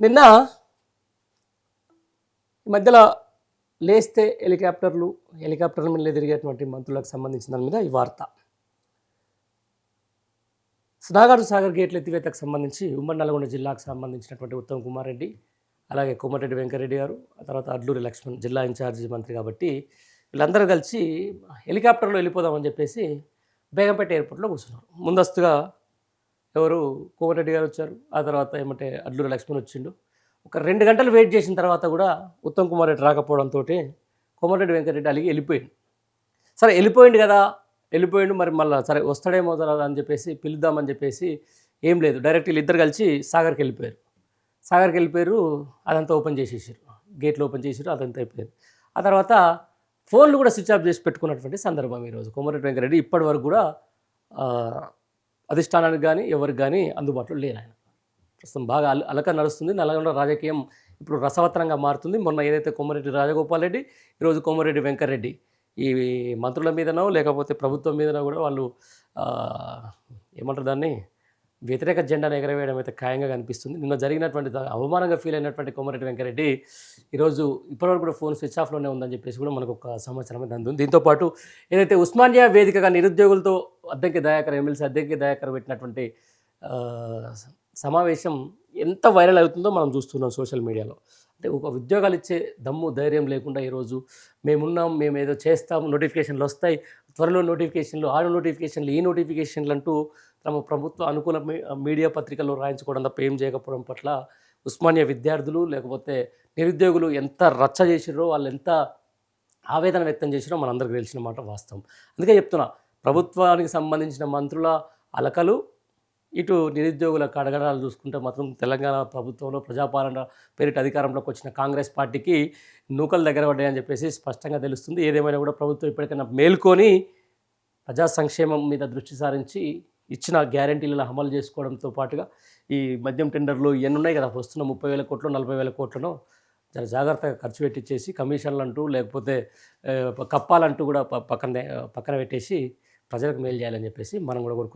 నిన్న ఈ మధ్యలో లేస్తే హెలికాప్టర్లు హెలికాప్టర్ల మీద తిరిగేటువంటి మంత్రులకు సంబంధించిన దాని మీద ఈ వార్త. సుధాగర్ సాగర్ గేట్ల ఎత్తివేతకు సంబంధించి ఉమ్మడి నల్గొండ జిల్లాకు సంబంధించినటువంటి ఉత్తమ్ కుమార్ రెడ్డి అలాగే కోమటిరెడ్డి వెంకరెడ్డి గారు ఆ తర్వాత అడ్లూరి లక్ష్మణ్ జిల్లా ఇన్ఛార్జి మంత్రి కాబట్టి వీళ్ళందరూ కలిసి హెలికాప్టర్లో వెళ్ళిపోదామని చెప్పేసి బేగంపేట ఎయిర్పోర్ట్లో కూర్చున్నారు. ముందస్తుగా ఎవరు కోమటిరెడ్డి గారు వచ్చారు. ఆ తర్వాత ఏమంటే అడ్లూరి లక్ష్మణ్ వచ్చిండు. ఒక రెండు గంటలు వెయిట్ చేసిన తర్వాత కూడా ఉత్తమ్ కుమార్ రెడ్డి రాకపోవడంతో కోమటిరెడ్డి వెంకటరెడ్డి అలిగి వెళ్ళిపోయాడు. సరే వెళ్ళిపోయిండు కదా. వెళ్ళిపోయిండు మరి మళ్ళీ సరే వస్తాడేమో తర్వాత అని చెప్పేసి పిలుద్దామని చెప్పేసి ఏం లేదు. డైరెక్ట్ వీళ్ళిద్దరు కలిసి సాగర్కి వెళ్ళిపోయారు. సాగర్కి వెళ్ళిపోయారు అదంతా ఓపెన్ చేసేసారు. గేట్లు ఓపెన్ చేసారు అదంతా అయిపోయింది. ఆ తర్వాత ఫోన్లు కూడా స్విచ్ ఆఫ్ చేసి పెట్టుకున్నటువంటి సందర్భం ఈరోజు కోమరెడ్డి వెంకరెడ్డి ఇప్పటి వరకు కూడా అధిష్టానానికి కానీ ఎవరికి కానీ అందుబాటులో లేరు ఆయన. ప్రస్తుతం బాగా అల అలక నడుస్తుంది. నల్గొండ రాజకీయం ఇప్పుడు రసవత్తరంగా మారుతుంది. మొన్న ఏదైతే కోమరెడ్డి రాజగోపాల్ రెడ్డి ఈరోజు కోమరెడ్డి వెంకరెడ్డి ఈ మంత్రుల మీదనో లేకపోతే ప్రభుత్వం మీదనో కూడా వాళ్ళు ఏమంటారు దాన్ని? వ్యతిరేక జెండాను ఎగరవేయడం అయితే ఖాయంగా కనిపిస్తుంది. నిన్న జరిగినటువంటి అవమానంగా ఫీల్ అయినటువంటి కోమరెడ్డి వెంకరెడ్డి ఈరోజు ఇప్పటివరకు కూడా ఫోన్ స్విచ్ ఆఫ్లోనే ఉందని చెప్పేసి కూడా మనకు ఒక సమాచారం అయితే అందుంది. దీంతోపాటు ఏదైతే ఉస్మానియా వేదికగా నిరుద్యోగులతో అద్దెకి దయాకర్ ఎమ్మెల్సీ అద్దెకి దయాకర్ పెట్టినటువంటి సమావేశం ఎంత వైరల్ అవుతుందో మనం చూస్తున్నాం సోషల్ మీడియాలో. అంటే ఒక ఉద్యోగాలు ఇచ్చే దమ్ము ధైర్యం లేకుండా ఈరోజు మేమున్నాం మేము ఏదో చేస్తాం నోటిఫికేషన్లు వస్తాయి త్వరలో నోటిఫికేషన్లు ఆ నోటిఫికేషన్లు ఈ నోటిఫికేషన్లు అంటూ తమ ప్రభుత్వ అనుకూల మీ- మీడియా పత్రికల్లో రాయించుకోవడం తప్ప ఏం చేయకపోవడం పట్ల ఉస్మానియా విద్యార్థులు లేకపోతే నిరుద్యోగులు ఎంత రచ్చ చేసిరో వాళ్ళు ఎంత ఆవేదన వ్యక్తం చేసిరో మనందరికీ తెలిసిన మాట వాస్తవం. అందుకే చెప్తున్నా ప్రభుత్వానికి సంబంధించిన మంత్రుల అలకలు ఇటు నిరుద్యోగుల కడగడాలు చూసుకుంటే మాత్రం తెలంగాణ ప్రభుత్వంలో ప్రజాపాలన పేరిట అధికారంలోకి వచ్చిన కాంగ్రెస్ పార్టీకి నూకలు దగ్గర పడ్డాయని చెప్పేసి స్పష్టంగా తెలుస్తుంది. ఏదేమైనా కూడా ప్రభుత్వం ఇప్పటికైనా మేల్కొని ప్రజా సంక్షేమం మీద దృష్టి సారించి ఇచ్చిన గ్యారంటీలను అమలు చేసుకోవడంతో పాటుగా ఈ మద్యం టెండర్లు ఇవన్నీ ఉన్నాయి కదా వస్తున్న ముప్పై వేల కోట్లు నలభై వేల కోట్లను చాలా జాగ్రత్తగా ఖర్చు పెట్టించేసి కమిషన్లు అంటూ లేకపోతే కప్పాలంటూ కూడా పక్కనే పక్కన పక్కన పెట్టేసి ప్రజలకు మేలు చేయాలని చెప్పేసి మనం కూడా కోరుకుందాం